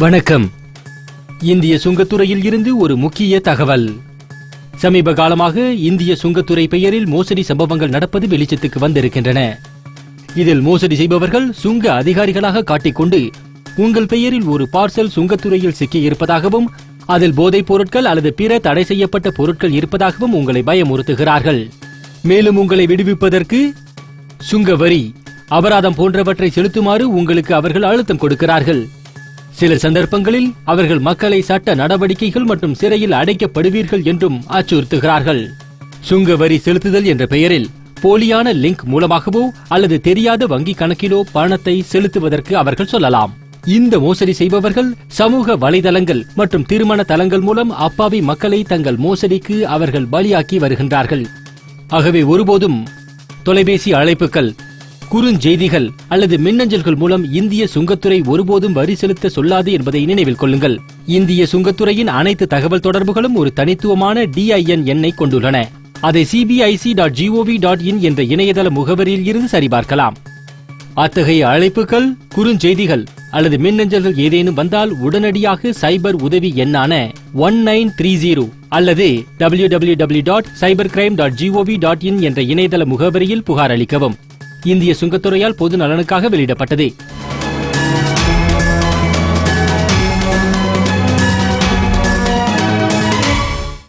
வணக்கம். இந்திய சுங்கத்துறையில் இருந்து ஒரு முக்கிய தகவல். சமீப காலமாக இந்திய சுங்கத்துறை பெயரில் மோசடி சம்பவங்கள் நடப்பது வெளிச்சத்துக்கு வந்திருக்கின்றன. இதில் மோசடி செய்பவர்கள் சுங்க அதிகாரிகளாக காட்டிக்கொண்டு உங்கள் பெயரில் ஒரு பார்சல் சுங்கத்துறையில் சிக்கியிருப்பதாகவும் அதில் போதைப் பொருட்கள் அல்லது பிற தடை செய்யப்பட்ட பொருட்கள் இருப்பதாகவும் உங்களை பயமுறுத்துகிறார்கள். மேலும் உங்களை விடுவிப்பதற்கு சுங்க வரி அபராதம் போன்றவற்றை செலுத்துமாறு உங்களுக்கு அவர்கள் அழுத்தம் கொடுக்கிறார்கள். சில சந்தர்ப்பங்களில் அவர்கள் மக்களை சட்ட நடவடிக்கைகள் மற்றும் சிறையில் அடைக்கப்படுவீர்கள் என்றும் அச்சுறுத்துகிறார்கள். சுங்க வரி செலுத்துதல் என்ற பெயரில் போலியான லிங்க் மூலமாகவோ அல்லது தெரியாத வங்கி கணக்கிலோ பணத்தை செலுத்துவதற்கு அவர்கள் சொல்லலாம். இந்த மோசடி செய்பவர்கள் சமூக வலைதளங்கள் மற்றும் திருமண தலங்கள் மூலம் அப்பாவி மக்களை தங்கள் மோசடிக்கு அவர்கள் பலியாக்கி வருகின்றார்கள். ஆகவே ஒருபோதும் தொலைபேசி அழைப்புகள் குறுஞ்செய்திகள் அல்லது மின்னஞ்சல்கள் மூலம் இந்திய சுங்கத்துறை ஒருபோதும் வரி செலுத்த சொல்லாது என்பதை நினைவில் கொள்ளுங்கள். இந்திய சுங்கத்துறையின் அனைத்து தகவல் தொடர்புகளும் ஒரு தனித்துவமான டிஐஎன் எண்ணை கொண்டுள்ளன. அதை CBIC dot GOV dot in என்ற இணையதள முகவரியில் இருந்து சரிபார்க்கலாம். அத்தகைய அழைப்புகள் குறுஞ்செய்திகள் அல்லது மின்னஞ்சல்கள் ஏதேனும் வந்தால் உடனடியாக சைபர் உதவி எண்ணான ஒன் நைன் த்ரீ ஜீரோ அல்லது W W W dot cyber crime dot GOV dot in என்ற இணையதள முகவரியில் புகார் அளிக்கவும். இந்திய சுங்கத்துறையால் பொது நலனுக்காக வெளியிடப்பட்டது.